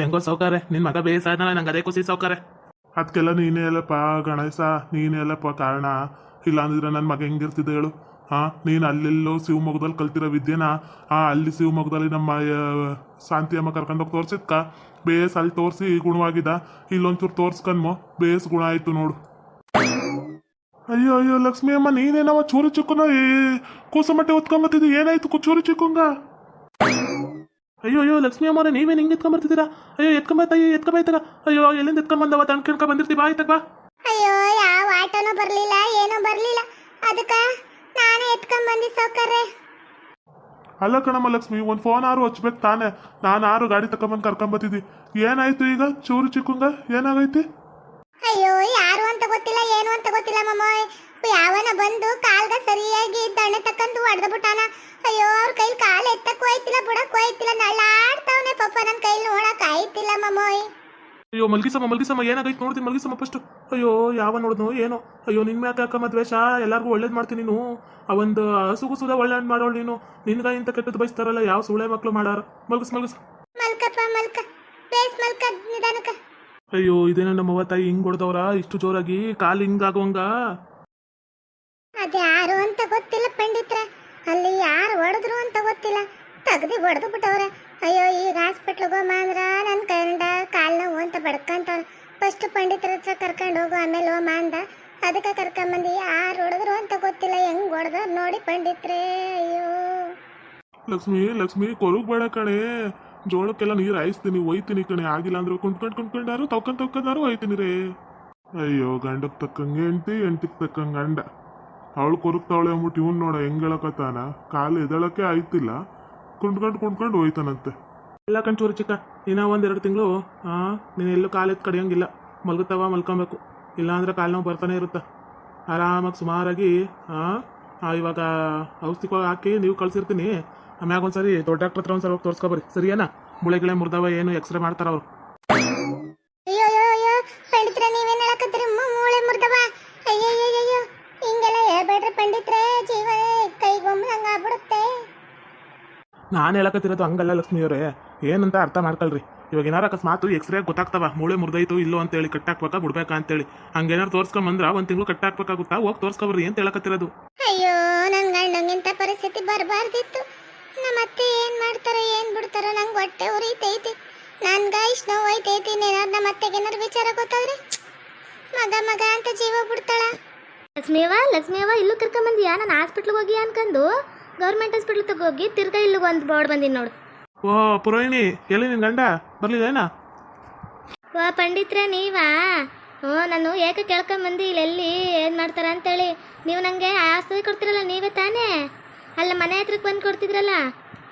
ಹೆಂಗೋ ಸೌಕಾರೆ ನಿನ್ ಮಗ ಬೇಸಾದ್ನಲ್ಲ ನಂಗೆ ಅದೇ ಖುಷಿ ಸೌಕಾರೆ ಅದಕ್ಕೆಲ್ಲ ನೀನೇ ಅಲ್ಲಪ್ಪ, ಗಣೇಶ, ನೀನೇ ಅಲ್ಲಪ್ಪ ಕಾರಣ. ಇಲ್ಲ ಅಂದಿದ್ರೆ ನನ್ನ ಮಗ ಹೆಂಗಿರ್ತಿದ್ದೆ ಹೇಳು? ಹಾ ನೀನು ಅಲ್ಲೆಲ್ಲೋ ಶಿವಮೊಗ್ಗದಲ್ಲಿ ಕಲ್ತಿರೋ ವಿದ್ಯೆನ, ಆ, ಅಲ್ಲಿ ಶಿವಮೊಗ್ಗದಲ್ಲಿ ನಮ್ಮ ಶಾಂತಿ ಅಮ್ಮ ಕರ್ಕೊಂಡೋಗಿ ತೋರ್ಸಿದ್ಕ? ಬೇಸ್ ಅಲ್ಲಿ ತೋರಿಸಿ ಗುಣವಾಗಿದ್ದ, ಇಲ್ಲೊಂಚೂರು ತೋರ್ಸ್ಕನ್ಮೋ. ಬೇಸ್ ಗುಣ ಆಯ್ತು ನೋಡು. ಅಯ್ಯೋ ಅಯ್ಯೋ, ಲಕ್ಷ್ಮಿ ಅಮ್ಮ ನೀನೇನವ ಚೂರು ಚಿಕ್ಕನ ಕೂಸಮಟ್ಟೆ ಹೊತ್ಕೊಂಬತ್ತಿದ್ದು ಏನಾಯ್ತು ಚೂರು ಚಿಕ್ಕಂಗ? ಅಯ್ಯೋ ಅಯ್ಯೋ ಲಕ್ಷ್ಮಿ ಅಮ್ಮವ್ರೆ ನೀವೇನು ಹಿಂಗೆ ಎತ್ಕೊಂಬರ್ತಿದ್ದೀರಾ ಅಯ್ಯೋ ಎತ್ಕೊಂಬತ್ತಾಯಿ ಎತ್ಕೊಂಬೈತಾಗ ಅಯ್ಯೋ ಎಲ್ಲಿಂದ ಎತ್ಕೊಂಬಂದವ ತಣ್ಕೊಂಡ್ಕೊ ಬಂದಿರ್ತೀವಿ ಬಾ ಆಯ್ತಕ್ಕ ಬಾ. ಅಯ್ಯೋ ಯಾವ ಆಟೋನೂ ಬರಲಿಲ್ಲ ಏನೂ ಬರಲಿಲ್ಲ. ಅದಕ್ಕ ನಾನೇ ಎತ್ಕೊಂಡ್ ಬಂದಿ ಸೌಕರ್ಯ. ಅಲ್ಲ ಕಣಮ್ಮ ಲಕ್ಷ್ಮಿ ಒಂದು ಫೋನ್ ಆರು ಹಚ್ಬೇಕು ತಾನೇ. ನಾನು ಆರು ಗಾಡಿ ತಕೊಂಬಂದು ಕರ್ಕೊಂಬತ್ತಿದ್ದಿ ಏನಾಯ್ತು ಈಗ? ಚೂರು ಚಿಕ್ಕಂಗ ಏನಾಗೈತಿ? ಅಯ್ಯೋ ಯಾರು ಅಂತ ಗೊತ್ತಿಲ್ಲ ಏನು ಅಂತ ಗೊತ್ತಿಲ್ಲ ಮಮ್ಮ ಯಾವನ ಬಂದು ಕಾಲ್ಗ ಸರಿಯಾಗಿ ದಣ್ಣೆ ತಕ್ಕಂದು ಹೊಡೆದ್ಬಿಟ್ಟಾನ ಅಯ್ಯೋ ಅವ್ರ ಕೈಲಿ ಕಾಲು ಎತ್ತಕ್ಕೂ ಆಯ್ತಿಲ್ಲ ಬುಡಕ್ಕೂ ಆಯ್ತಿಲ್ಲ ನಳ್ಳಾಡ್ತಾವನೆ ಪಾಪ ನನ್ನ ಕೈಲಿ ನೋಡಕ್ ಆಯ್ತಿಲ್ಲ ಮಮ್ಮೋಯ್ ಅಯ್ಯೋ ಮಲ್ಗಿಸಮ್ಮ ಮಲ್ಗಿಸಮ್ಮ ಏನಾಗೈತೆ ನೋಡ್ತೀನಿ ಮಲ್ಗಿಸಮ್ಮ ಫಸ್ಟ್ ಅಯ್ಯೋ ಯಾವ ನೋಡಿದ್ನು ಏನೋ. ಅಯ್ಯೋ ನಿನ್ ಮ್ಯಾಕೆ ಅಕ್ಕ ದ್ವೇಷ ಎಲ್ಲಾರ್ಗೂ ಒಳ್ಳೇದು ಮಾಡ್ತೀನಿ ನೀನು. ಆ ಒಂದು ಹಸುಗು ಸುದ ಒಳ್ಳೇದು ಮಾಡೋಳು ನೀನು. ನಿನ್ಗ ಇಂಥ ಕೆಟ್ಟದ್ದು ಬಯಸ್ತಾರಲ್ಲ ಯಾವ ಸುಳೆ ಮಕ್ಳು ಮಾಡಾರ? ಮಲ್ಗಿಸ್ ಮಲ್ಗಿಸ್. ಮಲ್ಕಪ್ಪ ಮಲ್ಕ. ಬೇಸ್ ಮಲ್ಕ ನಿಧಾನಕ ಅಯ್ಯೋ ಇದೇನ ನಮ್ಮ ಅವ್ವ ತಾಯಿ ಹಿಂಗ್ ಹೊಡೆದವ್ರ? ಇಷ್ಟು ಜೋರಾಗಿ ಕಾಲು ಹಿಂಗಾಗೋಂಗ ಅದ್ಯಾರು ಅಂತ ಗೊತ್ತಿಲ್ಲ ಪಂಡಿತ್ರ. ಅಲ್ಲಿ ಯಾರು ಹೊಡೆದ್ರು ಅಂತ ಗೊತ್ತಿಲ್ಲ. ತೆಗ್ದು ಹೊಡೆದು ಬಿಟ್ಟವ್ರೆ. ಅಯ್ಯೋ, ಈಗ ಹಾಸ್ಪಿಟ್ಲಿಗೆ ಹೋಗಮ್ಮ ಅಂದ್ರೆ ನನ್ನ ಕಂಡ ಕಾಲು ನೋವು ಅಂತ ಬಡ್ಕಂತಾವ ಫಸ್ಟ್ ಪಂಡಿತರ ಹತ್ರ ಕರ್ಕೊಂಡು ಹೋಗು, ಆಮೇಲೆ ಹೋಮ ಅಂದ. ಅದಕ್ಕೆ ಕರ್ಕೊಂಬಂದು, ಯಾರು ಹೊಡೆದ್ರು ಅಂತ ಗೊತ್ತಿಲ್ಲ, ಹೆಂಗೆ ಹೊಡೆದ್ರು ನೋಡಿ ಪಂಡಿತ್ರೆ, ಅಯ್ಯೋ. ಲಕ್ಷ್ಮಿ ಲಕ್ಷ್ಮಿ, ಕೊರಗ್ ಬೇಡ ಕಣೆ. ಜೋಳಕ್ಕೆಲ್ಲ ನೀರು ಹಾಯಿಸ್ತೀನಿ, ಒಯ್ತೀನಿ ಕಣೆ. ಆಗಿಲ್ಲ ಅಂದ್ರೆ ಕುಂಟ್ಕೊಂಡ್ ಕುಂಟ್ಕೊಂಡಾರು ತವ್ಕೊಂಡ್ ತವ್ಕೊಂಡಾರು ಒಯ್ತೀನಿ ರೀ. ಅಯ್ಯೋ ಗಂಡಕ್ಕೆ ತಕ್ಕಂಗೆ ಹೆಂಡ್ತಿ, ಹೆಂಡ್ತಿಗ್ ತಕ್ಕಂಗೆ ಗಂಡ. ಅವಳು ಕೊರಗ್ತಾವಳೆ ಅಂದ್ಬಿಟ್ಟು ಇವ್ನು ನೋಡ ಹೆಂಗ್ ಹೇಳಕತ್ತಾನ? ಕಾಲು ಎದಳಕ್ಕೆ ಆಯ್ತಿಲ್ಲ. ಕುಂಟ್ಕೊಂಡ್ ಕುಂಡ್ಕೊಂಡು ಹೋಯ್ತಾನಂತೆ. ಎಲ್ಲ ಕಣ್ಚೂರು ಚಿಕ್ಕ, ಇನ್ನ ಒಂದೆರಡು ತಿಂಗಳು ಹಾಂ ನೀನು ಎಲ್ಲೂ ಕಾಲೆತ್ತು ಕಡಿಯಂಗಿಲ್ಲ. ಮಲ್ಗುತ್ತವ, ಮಲ್ಕೊಬೇಕು. ಇಲ್ಲಾಂದ್ರೆ ಕಾಲು ನೋವು ಬರ್ತಾನೆ ಇರುತ್ತೆ? ಆರಾಮಾಗಿ ಸುಮಾರಾಗಿ ಹಾಂ ಇವಾಗ ಔಷಧಿ ಹಾಕಿ ನೀವು ಕಳ್ಸಿರ್ತೀನಿ. ಆಮ್ಯಾಗ ಒಂದ್ಸರಿ ದೊಡ್ಡ ಡಾಕ್ಟರ್ ಹತ್ರ ಒಂದ್ಸರಿ ಹೋಗಿ ತೋರಿಸ್ಕೊಬರಿ ಸರಿಯಾನ? ಮುಳೆ ಗಿಳೆ ಮುರ್ದವ, ಏನು ಎಕ್ಸ್ರೇ ಮಾಡ್ತಾರ ಅವ್ರು. ನಾನು ಹೇಳಕತ್ತಿರೋದು ಹಂಗಲ್ಲ ಲಕ್ಷ್ಮಿಯವರೇ. ಏನಂತ ಅರ್ಥ ಮಾಡ್ಕೊಳ್ರಿ. ಇವಾಗ ಏನಾರ ಅಕಸ್ಮಾತ್ ಎಕ್ಸ್ರೇ ಗೊತ್ತಾಗ್ತವ. ಮೂಳೆ ಮುರಿದೈತು ಇಲ್ಲೋ ಅಂತೇಳಿ ಕಟ್ಟಾಕ್ಬೇಕಾ ಬಿಡ್ಬೇಕಾ ಅಂತೇಳಿ. ಹಂಗೇನಾರು ತೋರ್ಸ್ಕೊಂಬಂದ್ರ ಒಂದ್ ತಿಂಗಳು ಕಟ್ಟಾಕ್ಬೇಕಾಗುತ್ತಾ ಹೋಗಿ ತೋರ್ಸ್ಕೊಬರ್ರಿ ಅಂತ ಹೇಳಕತ್ತಿರೋದು. ಅಯ್ಯೋ ನನ್ ಗಂಡಂಗಿಂತ ಪರಿಸ್ಥಿತಿ ಬರಬಾರ್ದಿತ್ತು. ನಮ್ಮ ಅತ್ತೆ ಏನ್ ಮಾಡ್ತಾರೋ ಏನ್ ಬಿಡ್ತಾರೋ ನಂಗೆ ಹೊಟ್ಟೆ ಉರಿತೈತಿ. ನನ್ಗ ಇಷ್ಟು ನೋವು ಐತೈತಿ ಏನಾದ್ರು ನಮ್ಮ ಅತ್ತೆಗೆ ಏನಾರು ವಿಚಾರ ಗೊತ್ತಾದ್ರೆ? ಮಗ ಮಗ ಅಂತ ಜೀವ ಬಿಡ್ತಾಳ. ಲಕ್ಷ್ಮಿಯವ್ವ ಲಕ್ಷ್ಮಿಯವ್ವ ಇಲ್ಲೂ ಕರ್ಕೊಂಬಂದಿಯಾ? ನಾನು ಹಾಸ್ಪಿಟ್ಲಿಗೆ ಹೋಗಿ ಅನ್ಕೊಂಡು ಗೌರ್ಮೆಂಟ್ ಹಾಸ್ಪಿಟ್ಲ್ ತಗೋಗಿ ತಿರ್ಗಾ ಇಲ್ಲಿ ಒಂದು ಬೋರ್ಡ್ ಬಂದಿನಿ ನೋಡು. ಓ ಪುರೋಹಿಣಿ ಎಲ್ಲಿ ನಿನ್ ಗಂಡ? ಬರ್ಲಿಲ್ಲೇನಾ? ವಾ ಪಂಡಿತ್ರೆ ನೀವಾ? ಓ ನಾನು ಏಕೆ ಕೇಳ್ಕೊಂಬಂದು ಇಲ್ಲೆಲ್ಲಿ ಏನು ಮಾಡ್ತಾರ ಅಂತೇಳಿ? ನೀವು ನಂಗೆ ಆಸ್ತಿ ಕೊಡ್ತಿರಲ್ಲ ನೀವೇ ತಾನೇ? ಅಲ್ಲ ಮನೆ ಹತ್ರಕ್ಕೆ ಬಂದು ಕೊಡ್ತಿದ್ರಲ್ಲ?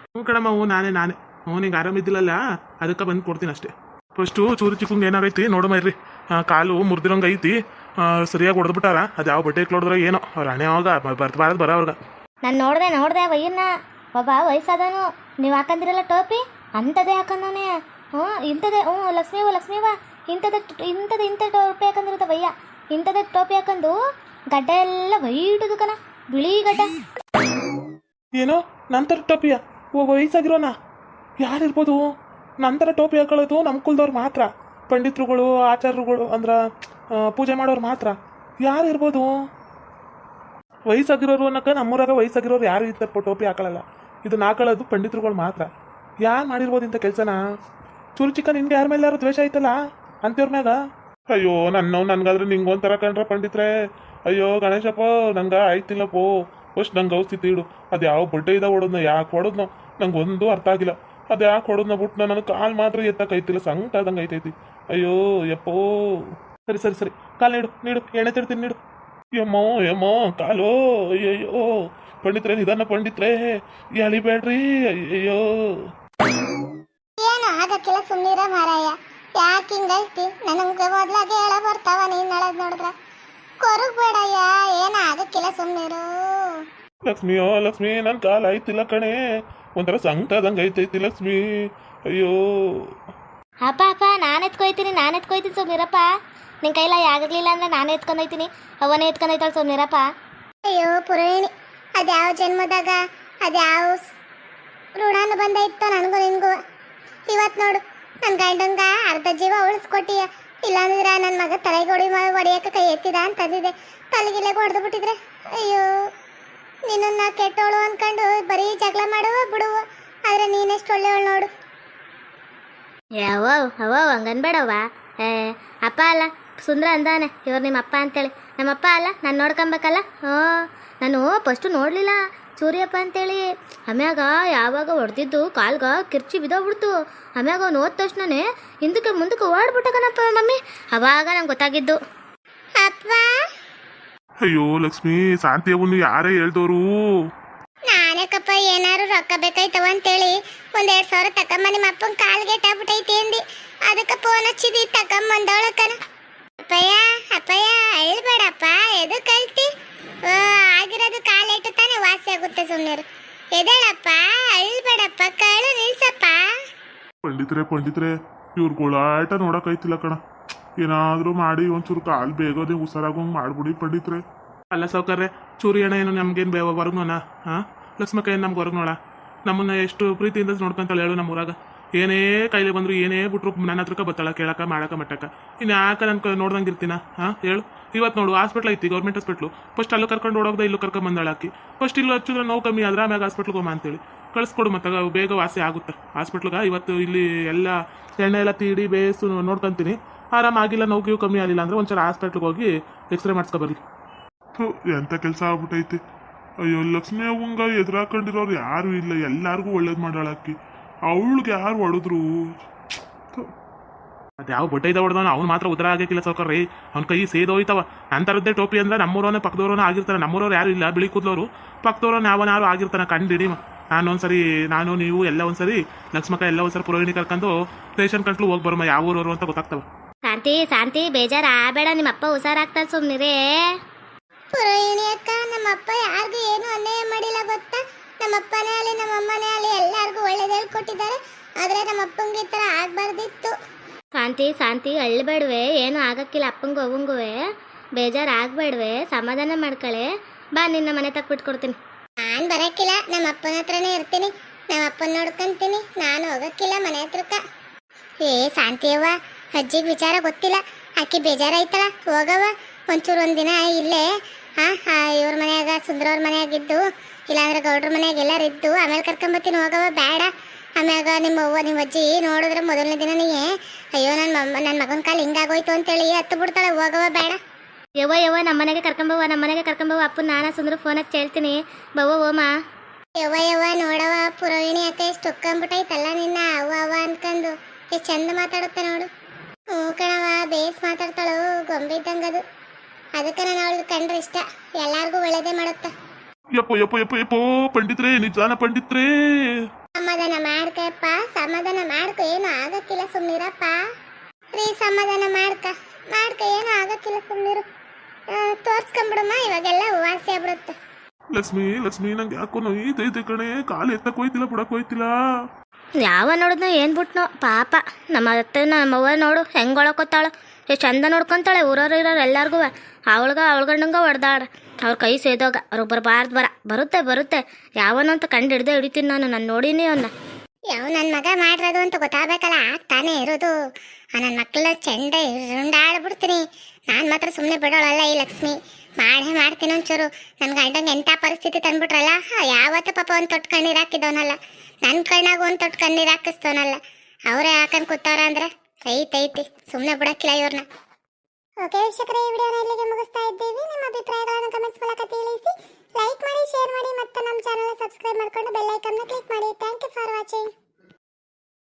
ಹ್ಞೂ ಕಡಮ್ಮ ಹ್ಞೂ ನಾನೇ ನಾನೇ. ಹ್ಞೂ ನಿಂಗೆ ಆರಾಮಿದ್ದಿಲ್ಲಲ್ಲ ಅದಕ್ಕೆ ಬಂದು ಕೊಡ್ತೀನಿ ಅಷ್ಟೇ. ಫಸ್ಟು ಚೂರು ಚಿಕ್ಕಂಗೆ ಏನಾಗೈತಿ ನೋಡಮ್ಮ ಇರ್ರಿ. ಆ, ಕಾಲು ಮುರಿದಿರೋಂಗೈತಿ ಆ, ಸರಿಯಾಗಿ ಹೊಡೆದ್ಬಿಟ್ಟಾರ ಅದು ಯಾವ ಬಟ್ಟೆ ಹೊಡೆದ್ರೆ ಏನೋ. ಅವ್ರ ಹಣೆ ಅವಾಗ ಬರ್ತಾರದು ಬರೋ ಅವ್ರಿಗೆ. ನಾನು ನೋಡಿದೆ ನೋಡಿದೆ ವಯ್ಯನ್ನ ಒಬ್ಬ ವಯಸ್ಸಾದನು. ನೀವು ಹಾಕಂದಿರಲ್ಲ ಟೋಪಿ? ಅಂಥದ್ದೇ ಹಾಕಂದವನೇ. ಹ್ಞೂ ಇಂಥದ್ದೇ ಹ್ಞೂ ಲಕ್ಷ್ಮೀವ ಲಕ್ಷ್ಮೀವ. ಇಂಥದ್ದು ಇಂಥದ್ದು ಇಂಥ ಟೋಪಿ ಹಾಕಂದಿರುತ್ತೆ ವಯ್ಯ. ಇಂಥದ್ದೇ ಟೋಪಿ ಹಾಕಂದು ಗಡ್ಡ ಎಲ್ಲ ವೈಟದು ಕಣ. ಬಿಳಿ ಗಡ್ಡ. ಏನೋ? ನಂತರ ಟೋಪಿಯ? ಓ, ವಯಸ್ಸಾಗಿರೋನ? ಯಾರಿರ್ಬೋದು? ನಂತರ ಟೋಪಿ ಹಾಕೊಳ್ಳೋದು ನಮ್ಮ ಕುಲದವ್ರು ಮಾತ್ರ. ಪಂಡಿತರುಗಳು ಆಚಾರ್ಯರುಗಳು ಅಂದ್ರೆ ಪೂಜೆ ಮಾಡೋರು ಮಾತ್ರ. ಯಾರಿರ್ಬೋದು? ವಯಸ್ಸಾಗಿರೋರು ಅನ್ನಕ್ಕೆ ನಮ್ಮೂರಾಗ ವಯಸ್ಸಾಗಿರೋರು ಯಾರು ಇರ್ತಾರಪ್ಪ ಟೋಪಿ ಹಾಕೊಳ್ಳಲ್ಲ ಇದನ್ನ ಹಾಕೊಳ್ಳೋದು ಪಂಡಿತರುಗಳು ಮಾತ್ರ. ಯಾರು ಮಾಡಿರ್ಬೋದು ಇಂಥ ಕೆಲಸನ? ಚೂರು ಚಿಕ್ಕ, ನಿನ್ಗೆ ಯಾರ ಮೇಲೆ ಯಾರು ದ್ವೇಷ ಐತಲ್ಲ ಅಂತೀವ್ರ ಮ್ಯಾಗ? ಅಯ್ಯೋ ನನ್ನ ನನ್ಗಾದ್ರೆ ನಿಂಗೆ ಒಂಥರ ಕಂಡ್ರ ಪಂಡಿತ್ರೆ. ಅಯ್ಯೋ, ಗಣೇಶಪ್ಪ, ನಂಗೆ ಆಯ್ತಿಲ್ಲಪ್ಪೋ ಫಸ್ಟ್ ನಂಗೆ ಔಷಧಿ ಇಡು. ಅದು ಯಾವ ಬಡ್ಡೆ ಇದ ಹೊಡೋದ್ನ ಯಾಕೆ ಹೊಡೋದ್ನೋ ನಂಗೆ ಒಂದು ಅರ್ಥ ಆಗಿಲ್ಲ. ಅದು ಯಾಕೆ ಹೊಡೋದ್ನ ಬಿಟ್ಟು ನನಗೆ ಕಾಲು ಮಾತ್ರ ಎತ್ತಕ್ಕೈತಿಲ್ಲ ಸಂಕಟ ಆದಂಗೆ ಐತೈತಿ. ಅಯ್ಯೋ, ಯಪ್ಪೋ. ಸರಿ ಸರಿ ಸರಿ. ಕಾಲು ನೀಡು ನೀಡು, ಎಣ್ಣೆ ತಿಡ್ತೀನಿ ನೀಡು. ಯಮ್ಮೋ ಯಮ್ಮೋ ಕಾಲೋ ಅಯ್ಯಯ್ಯೋ ಪಂಡಿತ್ರೆ ನಿಧಾನ ಪಂಡಿತ್ರೆ ಎಳಿಬೇಡ್ರಿ ಅಯ್ಯಯ್ಯೋ. ಏನು ಆಗಕ್ಕಿಲ್ಲ ಸುಮ್ಮನಿರ ಮಾರಾಯ. ಯಾಕೆ ಹಿಂಗೈತಿ? ನನಗೆ ಮೊದ್ಲಾಗೆ ಹೇಳ ಬರ್ತಾವ ನೀನ್ ಹೇಳೋದ್ ನೋಡಿದ್ರ. ಕೊರಗ್ ಬೇಡಯ್ಯ ಏನ ಆಗಕ್ಕಿಲ್ಲ ಸುಮ್ಮನಿರು ಲಕ್ಷ್ಮಿಯೋ ಲಕ್ಷ್ಮಿ ನನ್ನ ಕಾಲ ಆಯ್ತಿಲ್ಲ ಕಣೆ. ಒಂಥರ ಸಂಕಟ ಆದಂಗೆ ಐತೈತಿ ಲಕ್ಷ್ಮಿ. ಅಯ್ಯೋ. ಅಪ್ಪ ಅಪ್ಪ ನಾನು ಎತ್ಕೊಯ್ತೀನಿ ನಾನು ಎತ್ಕೊಯ್ತೀನಿ ಸೋಮಿರಪ್ಪ ನಿನ್ನ ಕೈಲ ಆಗಲಿಲ್ಲ ಅಂದ್ರೆ ನಾನೇ ಎತ್ಕೊಂಡೋಯ್ತೀನಿ ಅವನೇ ಎತ್ಕೊಂಡೋಯ್ತಾಳೆ ಸೋಮಿರಪ್ಪ ಅಯ್ಯೋ ಪುರೋಹಿಣಿ ಅದ್ಯಾವ ಜನ್ಮದಾಗ ಅದ್ಯಾವ ಋಣಾನು ಬಂದೈತೋ ನನಗೂ ನಿನಗೂ. ಇವತ್ತು ನೋಡು ನನ್ನ ಗಂಡಂಗ ಅರ್ಧ ಜೀವ ಉಳಿಸ್ಕೊಟ್ಟಿಯ. ಇಲ್ಲಾಂದ್ರೆ ನನ್ನ ಮಗ ತಲೆಗೆ ಹೊಡಿ ಹೊಡಿಯೋಕೆ ಕೈ ಎತ್ತಿದ ಅಂತಂದಿದೆ. ತಲೆಗಿಲೆ ಹೊಡೆದು ಬಿಟ್ಟಿದ್ರೆ ಅಯ್ಯೋ ನಿನ್ನನ್ನ ಕೆಟ್ಟೋಳು ಅನ್ಕೊಂಡು ಬರೀ ಜಗಳ ಮಾಡುವ ಬಿಡುವ. ಆದ್ರೆ ನೀನೆಷ್ಟು ಒಳ್ಳೆಯವಳು ನೋಡು. ಯಾವ ಅವ ಹಂಗನ್ಬೇಡವ್ವ. ಏ ಅಪ್ಪ ಅಲ್ಲ ಸುಂದ್ರ ಅಂದಾನೆ. ಇವ್ರು ನಿಮ್ಮ ಅಪ್ಪ ಅಂತೇಳಿ. ನಮ್ಮಪ್ಪ ಅಲ್ಲ ನಾನು ನೋಡ್ಕೊಬೇಕಲ್ಲ? ಹ್ಞೂ ನಾನು ಫಸ್ಟು ನೋಡಲಿಲ್ಲ. ಸೂರ್ಯಪ್ಪ ಅಂತೇಳಿ. ಆಮ್ಯಾಗ ಯಾವಾಗ ಹೊಡೆದಿದ್ದು ಕಾಲ್ಗ ಕಿರ್ಚಿ ಬಿದೋಗ್ಬಿಡ್ತು ಆಮ್ಯಾಗ ಅವ್ನು ಓದ್ ತಕ್ಷಣನೇ ಹಿಂದಕ್ಕೆ ಮುಂದಕ್ಕೆ ಓಡ್ಬಿಟ್ಟ ಕಣಪ್ಪ ಮಮ್ಮಿ. ಅವಾಗ ನಂಗೆ ಗೊತ್ತಾಗಿದ್ದು. ಅಪ್ಪ? ಅಯ್ಯೋ ಲಕ್ಷ್ಮಿ ಶಾಂತಿ ಅವನು ಯಾರೇ ಹೇಳ್ದೋರು? ನಾನಕ್ಕಪ್ಪ ಏನಾರು ರೊಕ್ಕ ಬೇಕಾಯ್ತವ ಅಂತೇಳಿ. ಒಂದೆರಡು ಸಾವಿರ ತಕೊಂಬ ನಿಮ್ಮ ಅಪ್ಪನ ಕಾಲ್ಗೆ ಆಗ್ಬಿಟ್ಟೈತಿ ಅಂದಿ. ಅದಕ್ಕೆ ಫೋನ್ ಹಚ್ಚಿದಿ ತಕೊಂಬಂದವಳಕ್ಕನ ಅಪ್ಪಯ್ಯ ಅಪ್ಪಯ್ಯ ಅಳ್ಬೇಡಪ್ಪ ಎದು ಕಲ್ತಿ. ಆ, ಆಗಿರೋದು ಕಾಲಿಟ್ಟು ತಾನೇ ವಾಸಿ ಆಗುತ್ತೆ ಸುಮ್ಮನೆ ಎದೇಳಪ್ಪ ಅಳ್ಬೇಡಪ್ಪ ಕಳು ನಿಲ್ಸಪ್ಪ. ಪಂಡಿತ್ರೆ ಪಂಡಿತ್ರೆ ಇವ್ರ ಗೋಳಾಟ ಐತಿಲ್ಲ ಕಣ. ಏನಾದ್ರೂ ಮಾಡಿ ಒಂಚೂರು ಕಾಲ್ ಬೇಗೋದೇ ಹುಷಾರಾಗೋಂಗ್ ಮಾಡ್ಬಿಡಿ ಪಂಡಿತ್ರೆ. ಅಲ್ಲ ಸೌಕರ್ಯ ಚೂರಿ ಅಣ್ಣ ಏನು ನಮ್ಗೇನು ಬೇ ಹೊರಗ್ನೋಣ ಹಾಂ? ಲಕ್ಷ್ಮಕ್ಕ ಏನು ನಮ್ಗೆ ನೋಡ ನಮ್ಮನ್ನ ಎಷ್ಟು ಪ್ರೀತಿಯಿಂದ ನೋಡ್ಕೊಂತಾಳೆ ಹೇಳು ನಮ್ಮ ಊರಾಗ ಏನೇ ಕೈಲಿ ಬಂದ್ರು ಏನೇ ಬಿಟ್ರು ನನ್ನ ಹತ್ರಕ್ಕೆ ಬತ್ತಾಳ ಕೇಳಕ ಮಾಡಕ ಮಟ್ಟಕ ಇನ್ನು ಯಾಕ ನನ್ ನೋಡ್ದಂಗೆ ಇರ್ತೀನ? ಹಾಂ, ಹೇಳು. ಇವತ್ತು ನೋಡು ಹಾಸ್ಪಿಟ್ಲ್ ಐತಿ ಗೌರ್ಮೆಂಟ್ ಹಾಸ್ಪಿಟ್ಲು ಫಸ್ಟ್ ಅಲ್ಲೂ ಕರ್ಕೊಂಡು ಓಡೋಗ್ದೆ, ಇಲ್ಲೂ ಕರ್ಕೊಂಡ್ ಬಂದಾಳ ಆಕಿ. ಫಸ್ಟ್ ಇಲ್ಲೂ ಹಚ್ಚಿದ್ರೆ ನೋವು ಕಮ್ಮಿ ಆದ್ರೆ ಆಮ್ಯಾಗ ಹಾಸ್ಪಿಟ್ಲ್ಗೆ ಹೋಮ ಅಂತೇಳಿ. ಕಳಿಸ್ಕೊಡು ಮತ್ತೆ ಬೇಗ ವಾಸಿ ಆಗುತ್ತೆ. ಹಾಸ್ಪಿಟ್ಲ್ಗೆ ಇವತ್ತು ಇಲ್ಲಿ ಎಲ್ಲ ಎಣ್ಣೆ ಎಲ್ಲ ತೀಡಿ ಬೇಸು ನೋಡ್ಕೊಂತೀನಿ. ಆರಾಮಾಗಿಲ್ಲ ನೋವು ಗೀವು ಕಮ್ಮಿ ಆಗಿಲ್ಲ ಅಂದ್ರೆ ಒಂದ್ಸಲ ಹಾಸ್ಪಿಟ್ಲ್ಗೆ ಹೋಗಿ ಎಕ್ಸ್ರೇ ಮಾಡಿಸ್ಕೊಬರ್ಲಿ ಎಂಥ ಕೆಲಸ ಆಗ್ಬಿಟ್ಟೈತಿ ಅಯ್ಯೋ, ಲಕ್ಷ್ಮಿ ಅವಂಗ ಎದುರಾಕೊಂಡಿರೋರು ಯಾರು ಇಲ್ಲ, ಎಲ್ಲಾರ್ಗೂ ಒಳ್ಳೇದ್ ಮಾಡಾಳಕ್ಕಿ ಅವಳಿಗೆ ಯಾರು ಹೊಡೆದ್ರು? ಅದು ಯಾವ ಇದ್ದ ಹೊಡೆದವನು ಅವ್ನು ಮಾತ್ರ ಉತ್ತರ ಆಗಕ್ಕಿಲ್ಲ ಸೌಕರ್ರಿ. ಅವ್ನ ಕೈ ಸೇದೋಯ್ತವ ನಂತರದ್ದೇ ಟೋಪಿ ಅಂದ್ರೆ ನಮ್ಮೂರವನೇ ಪಕ್ಕದವ್ರನ್ನ ಆಗಿರ್ತಾನೆ. ನಮ್ಮೂರವ್ರು ಯಾರು ಇಲ್ಲ ಬಿಳಿ ಕೂದಲವರು. ಪಕ್ಕದವ್ರನ್ನ ಯಾವನ ಯಾರು ಆಗಿರ್ತಾನೆ ಕಂಡಿಡಿ ನಾನು ಒಂದ್ಸರಿ ನಾನು ನೀವು ಎಲ್ಲ ಒಂದ್ಸರಿ ಲಕ್ಷ್ಮಕ್ಕ ಎಲ್ಲ ಒಂದ್ಸರಿ ಪುರೋಹಿಣಿ ಕರ್ಕೊಂಡು ಸ್ಟೇಷನ್ ಕಂಟ್ಲು ಹೋಗಿ ಬರಮ್ಮ ಯಾವ ಊರವರು ಅಂತ ಗೊತ್ತಾಗ್ತವ. ಶಾಂತಿ ಶಾಂತಿ ಬೇಜಾರ ಆಬೇಡ ನಿಮ್ಮಪ್ಪ ಹುಷಾರಾಗ್ತಾರೆ ಸುಮ್ಮನಿರೇ ಪುರೋಹಿಣಿ ಅಕ್ಕ ನಮ್ಮಪ್ಪ ಯಾರಿಗೂ ಏನು ಅನ್ಯಾಯ ಮಾಡಿಲ್ಲ ಗೊತ್ತಾ? ನಮ್ಮಪ್ಪನೇ ಆಗಲಿ ನಮ್ಮಮ್ಮನೇ ಆಗಲಿ ಎಲ್ಲರಿಗೂ ಒಳ್ಳೇದು ಹೇಳ್ಕೊಟ್ಟಿದ್ದಾರೆ. ಆದ್ರೆ ನಮ್ಮಪ್ಪಂಗೆ ಈ ಥರ ಆಗಬಾರ್ದಿತ್ತು. ಶಾಂತಿ ಶಾಂತಿ ಅಳ್ಬೇಡ್ವೆ. ಏನು ಆಗಕ್ಕಿಲ್ಲ ಅಪ್ಪಂಗೆ ಅವಂಗುವೆ ಬೇಜಾರು ಆಗಬೇಡ್ವೆ ಸಮಾಧಾನ ಮಾಡ್ಕಳೆ. ಬಾ ನಿನ್ನ ಮನೆ ತಕ್ಕ ಬಿಟ್ಕೊಡ್ತೀನಿ ನಾನು ಬರೋಕ್ಕಿಲ್ಲ. ನಮ್ಮ ಅಪ್ಪನ ಹತ್ರನೇ ಇರ್ತೀನಿ. ನಮ್ಮ ಅಪ್ಪನ ನೋಡ್ಕೊಂತೀನಿ. ನಾನು ಹೋಗಕ್ಕಿಲ್ಲ ಮನೆ ಹತ್ರಕ್ಕ. ಏ ಶಾಂತಿಯವ್ವ ಅಜ್ಜಿಗೆ ವಿಚಾರ ಗೊತ್ತಿಲ್ಲ. ಆಕೆ ಬೇಜಾರಾಯ್ತಲ್ಲ ಹೋಗವ್ವ. ಒಂಚೂರು ಒಂದಿನ ಇಲ್ಲೇ. ಹಾ ಹಾ ಇವ್ರ ಮನ್ಯಾಗ ಸುಂದ್ರವ್ರ ಮನ್ಯಾಗಿದ್ದು ಇಲ್ಲಾಂದ್ರೆ ಗೌಡ್ರ ಮನ್ಯಾಗ ಎಲ್ಲಾರು ಇದ್ದು ಆಮೇಲೆ ಕರ್ಕೊಂಬತ್ತೀನಿ ಹೋಗವ ಬೇಡ ಆಮ್ಯಾಗ ನಿಮ್ಮ ಅವ್ವ ನಿಮ್ಮ ಅಜ್ಜಿ ನೋಡಿದ್ರೆ ಮೊದಲನೇ ದಿನನೇ ಅಯ್ಯೋ ನನ್ನ ಮಮ್ಮ ನನ್ನ ಮಗನ ಕಾಲು ಹಿಂಗಾಗೋಯ್ತು ಅಂತೇಳಿ ಹತ್ತು ಬಿಡ್ತಾಳೆ ಹೋಗವ ಬೇಡ ಯವ್ವ ಯವ್ವ ನಮ್ಮ ಮನೆಗೆ ಕರ್ಕೊಂಬವ್ವ ನಮ್ಮ ಮನೆಗೆ ಕರ್ಕೊಂಬವ್ವ ಅಪ್ಪನ ನಾನು ಸುಂದ್ರ ಫೋನ್ ಹಚ್ಚಿ ಹೇಳ್ತೀನಿ ಬವ್ವ ಓಮ ಯವ್ವ ಯವ್ವ ನೋಡವ ಪುರೋಹಿಣಿ ಅಕ್ಕ ಎಷ್ಟು ಒಕ್ಕಂಬಿಟ್ಟೈತಲ್ಲ ನಿನ್ನ ಅವ್ವ ಅವ್ವ ಅನ್ಕಂದು. ಎಷ್ಟು ಚಂದ ಮಾತಾಡುತ್ತೆ ನೋಡು. ಹ್ಞೂ ಕಣವ ಬೇಸ್ ಮಾತಾಡ್ತಾಳು ಗೊಂಬೆ ಇದ್ದಂಗದು. ಅದಕ್ಕೆ ನಾನು ಅವಳು ಕಂಡ್ರೆ ಇಷ್ಟ. ಎಲ್ಲಾರ್ಗೂ ಒಳ್ಳೇದೇ ಮಾಡುತ್ತ. ಯಪ್ಪೋ ಯಪ್ಪೋ ಯಪ್ಪೋ ಯಪ್ಪೋ ಪಂಡಿತ್ರೆ ನಿಜಾನ ಪಂಡಿತ್ರೆ. ಸಮಾಧಾನ ಮಾಡ್ಕಪ್ಪ ಸಮಾಧಾನ ಮಾಡ್ಕ ಏನು ಆಗಕ್ಕಿಲ್ಲ ಸುಮ್ಮನಿರಪ್ಪ ರೀ ಸಮಾಧಾನ ಮಾಡ್ಕ ಮಾಡ್ಕ ಏನು ಆಗಕ್ಕಿಲ್ಲ ಸುಮ್ಮನಿರು ತೋರ್ಸ್ಕೊಂಬಿಡಮ್ಮ ಇವಾಗೆಲ್ಲ ವಾಸಿ ಆಗ್ಬಿಡುತ್ತೆ. ಲಕ್ಷ್ಮಿ ಲಕ್ಷ್ಮಿ ನಂಗೆ ಯಾಕೋ ನೋಯ್ತೈತೆ ಕಣೆ. ಕಾಲು ಎತ್ತಕ್ಕೆ ಹೋಯ್ತಿಲ್ಲ ಬಿಡಕ್ಕೆ ಹೋಯ್ತಿಲ್ಲ ಯಾವ ನೋಡಿದ್ನ ಏನು ಬಿಟ್ನೋ, ಪಾಪ. ನಮ್ಮ ಅತ್ತೆ ನಮ್ಮವ್ವ ನೋಡು, ಹೆಂಗೆ ಒಳಕೊತ್ತಾಳೆ. ಎಷ್ಟು ಚಂದ ನೋಡ್ಕೊತಾಳೆ, ಊರವ್ರು ಇರೋರು ಎಲ್ಲರಿಗೂ. ಅವಳಗ, ಅವಳ ಗಂಡಂಗ ಹೊಡೆದಾಡ ಅವ್ರ ಕೈ ಸೇದೋಗ ಅವ್ರಿಗೆ ಬರಬಾರ್ದು ಬರ. ಬರುತ್ತೆ ಬರುತ್ತೆ. ಯಾವನಂತ ಕಂಡು ಹಿಡ್ದೆ ಹಿಡಿತೀನಿ ನಾನು ನಾನು ನೋಡೀನಿ ಅವನ್ನ ಯಾವ ನನ್ನ ಮಗ ಮಾಡಿರೋದು ಅಂತ ಗೊತ್ತಾಗಬೇಕಲ್ಲ, ಆಗ್ತಾನೆ ಇರೋದು. ನನ್ನ ಮಕ್ಕಳ ಚೆಂಡ ರುಂಡಾಡ್ಬಿಡ್ತೀನಿ ನಾನು ಮಾತ್ರ ಸುಮ್ಮನೆ ಬಿಡೋಳಲ್ಲ ಈ ಲಕ್ಷ್ಮಿ. ಮಾಡೇ ಮಾಡ್ತೀನಿ ಒಂಚೂರು. ನನ್ನ ಗಂಡಂಗೆ ಎಂಥ ಪರಿಸ್ಥಿತಿ ತಂದ್ಬಿಟ್ರಲ್ಲ ಯಾವತ್ತೂ ಪಾಪ ಒಂದು ತೊಟ್ಟು ಕಣ್ಣೀರು ಹಾಕಿದವನಲ್ಲ ನನ್ನ ಕಣ್ಣಾಗ ಒಂದು ತೊಟ್ಟು ಕಣ್ಣೀರು ಹಾಕಿಸ್ತವನಲ್ಲ. ಅವರೇ ಹಾಕೊಂಡು ಕೂತವ್ರ ಅಂದ್ರೆ ಐತೈತಿ ಸುಮ್ಮನೆ ಬಿಡಕ್ಕಿಲ್ಲ ಇವ್ರನ್ನ ಓಕೆ ವೀಕ್ಷಕರೇ, ಈ ವಿಡಿಯೋನ ಇಲ್ಲಿಗೆ ಮುಗಿಸ್ತಾ ಇದ್ದೀವಿ. ನಿಮ್ಮ ಅಭಿಪ್ರಾಯಗಳನ್ನು ಕಮೆಂಟ್ಸ್ ಮೂಲಕ ತಿಳಿಸಿ ಲೈಕ್ ಮಾಡಿ ಶೇರ್ ಮಾಡಿ, ಮತ್ತು ನಮ್ಮ ಚಾನಲ್ ಸಬ್ಸ್ಕ್ರೈಬ್ ಮಾಡ್ಕೊಂಡು ಬೆಲ್ ಐಕನ್ನ ಕ್ಲಿಕ್ ಮಾಡಿ. Thank you for watching